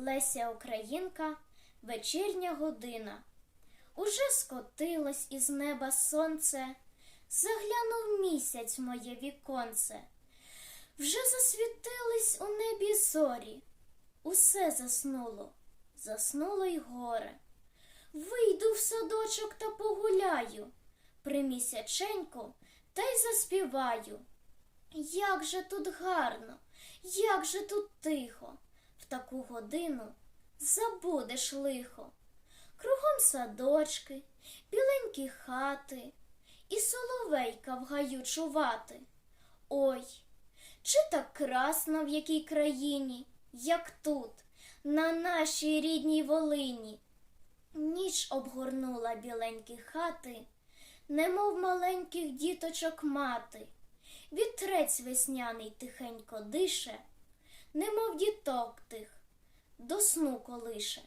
Леся Українка, вечірня година. Уже скотилось із неба сонце, заглянув місяць моє віконце. Вже засвітились у небі зорі, усе заснуло, заснуло й горе. Вийду в садочок та погуляю, при місяченьку та й заспіваю. Як же тут гарно, як же тут тихо, таку годину забудеш лихо. Кругом садочки, біленькі хати, і соловейка в гаю чувати. Ой, чи так красно в якій країні, як тут, на нашій рідній Волині. Ніч обгорнула біленькі хати, немов маленьких діточок мати. Вітрець весняний тихенько дише, немов діток тих, до сну колише.